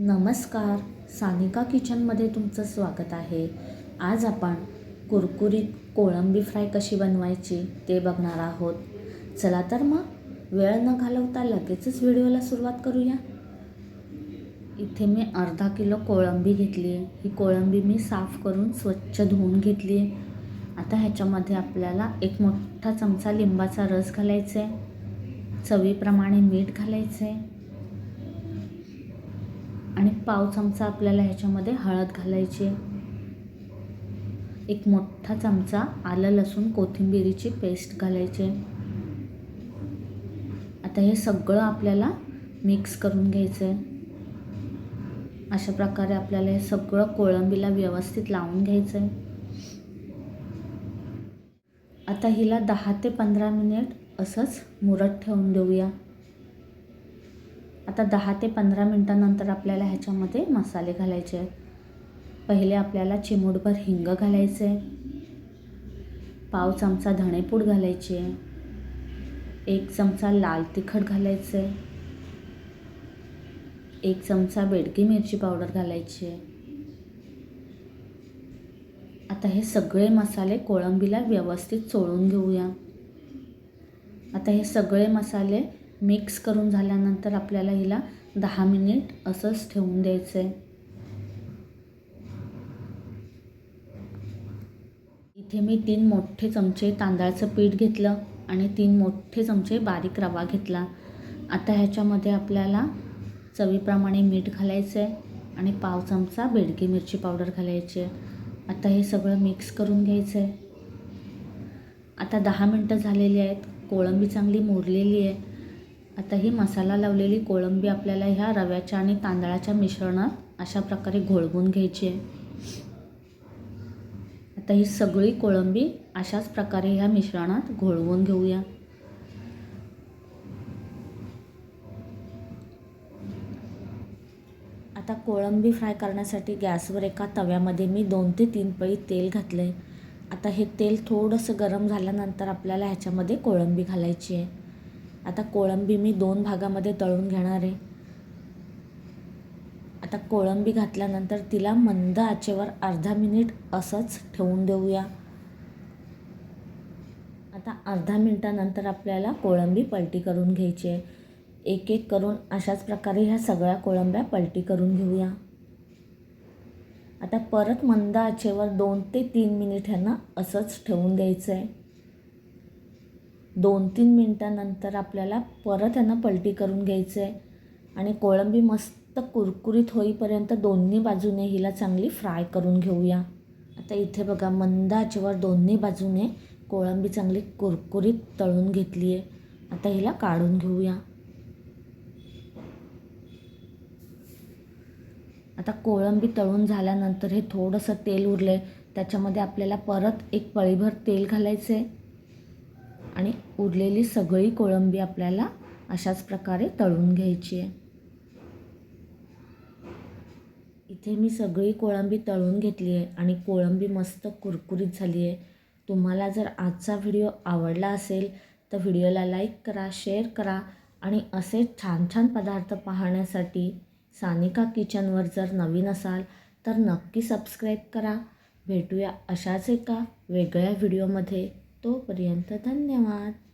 नमस्कार. सानिका किचनमध्ये तुमचं स्वागत आहे. आज आपण कुरकुरीत कोळंबी फ्राय कशी बनवायची ते बघणार आहोत. चला तर मग वेळ न घालवता लगेचच व्हिडिओला सुरुवात करूया. इथे मी अर्धा किलो कोळंबी घेतली आहे. ही कोळंबी मी साफ करून स्वच्छ धुवून घेतली आहे. आता ह्याच्यामध्ये आपल्याला एक मोठा चमचा लिंबाचा रस घालायचा आहे. चवीप्रमाणे मीठ घालायचं आहे. आणि पाव चमचा आपल्याला ह्याच्यामध्ये हळद घालायची. एक मोठा चमचा आलं लसूण कोथिंबिरीची पेस्ट घालायची. आहे आता हे सगळं आपल्याला मिक्स करून घ्यायचं आहे अशा प्रकारे आपल्याला हे सगळं कोळंबीला व्यवस्थित लावून घ्यायचं आहे आता हिला दहा ते पंधरा मिनिट असंच मुरत ठेवून देऊया. आता दहा ते पंधरा मिनटानंतर आपल्याला ह्याच्यामध्ये मसाले घालायचे आहेत. पहिले आपल्याला चिमूटभर हिंग घालायचे आहे. पाव चमचा धणेपूड घालायची आहे. एक चमचा लाल तिखट घालायचं आहे. एक चमचा बेडगी मिरची पावडर घालायची आहे. आता हे सगळे मसाले कोळंबीला व्यवस्थित चोळून घेऊया. आता हे सगळे मसाले मिक्स करून झाल्यानंतर आपल्याला हिला दहा मिनिट असंच ठेवून द्यायचं आहे इथे मी तीन मोठे चमचे तांदळाचं पीठ घेतलं आणि तीन मोठे चमचे बारीक रवा घेतला. आता ह्याच्यामध्ये आपल्याला चवीप्रमाणे मीठ घालायचं आहे आणि पाव चमचा बेडगी मिरची पावडर घालायची आहे. आता हे सगळं मिक्स करून घ्यायचं आहे आता दहा मिनटं झालेली आहेत. कोळंबी चांगली मोरलेली आहे. आता ही मसाला लावलेली कोळंबी आपल्याला ह्या रव्याच्या आणि तांदळाच्या मिश्रणात अशा प्रकारे घोळवून घ्यायची आहे. आता ही सगळी कोळंबी अशाच प्रकारे ह्या मिश्रणात घोळवून घेऊया. आता कोळंबी फ्राय करण्यासाठी गॅसवर एका तव्यामध्ये मी दोन ते तीन पळी तेल घातलं आहे आता हे तेल थोडंसं गरम झाल्यानंतर आपल्याला ह्याच्यामध्ये कोळंबी घालायची आहे. आता कोळंबी मी दोन भागामध्ये तळून घेणार आहे. आता कोळंबी घातल्यानंतर तिला मंद आचेवर अर्धा मिनिट असंच ठेवून देऊया. आता अर्धा मिनटानंतर आपल्याला कोळंबी पलटी करून घ्यायची आहे. एक एक करून अशाच प्रकारे ह्या सगळ्या कोळंब्या पलटी करून घेऊया. आता परत मंद आचेवर दोन ते तीन मिनिट ह्यांना असंच ठेवून द्यायचं आहे दोन तीन मिनटानंतर आपल्याला परत ह्यांना पलटी करून घ्यायचं आहे आणि कोळंबी मस्त कुरकुरीत होईपर्यंत दोन्ही बाजूने हिला चांगली फ्राय करून घेऊया. आता इथे बघा मंद आचेवर दोन्ही बाजूने कोळंबी चांगली कुरकुरीत तळून घेतली आहे आता हिला काढून घेऊया. आता कोळंबी तळून झाल्यानंतर हे थोडंसं तेल उरलं आहे त्याच्यामध्ये आपल्याला परत एक पळीभर तेल घालायचं आहे आणि उरलेली सगळी कोळंबी आपल्याला अशाच प्रकारे तळून घ्यायची आहे. इथे मी सगळी कोळंबी तळून घेतली आहे आणि कोळंबी मस्त कुरकुरीत झाली आहे. तुम्हाला जर आजचा व्हिडिओ आवडला असेल तर व्हिडिओला लाईक करा शेअर करा आणि असे छान छान पदार्थ पाहण्यासाठी सानिका किचनवर जर नवीन असाल तर नक्की सबस्क्राईब करा. भेटूया अशाच एका वेगळ्या व्हिडिओमध्ये. तोपर्यंत धन्यवाद.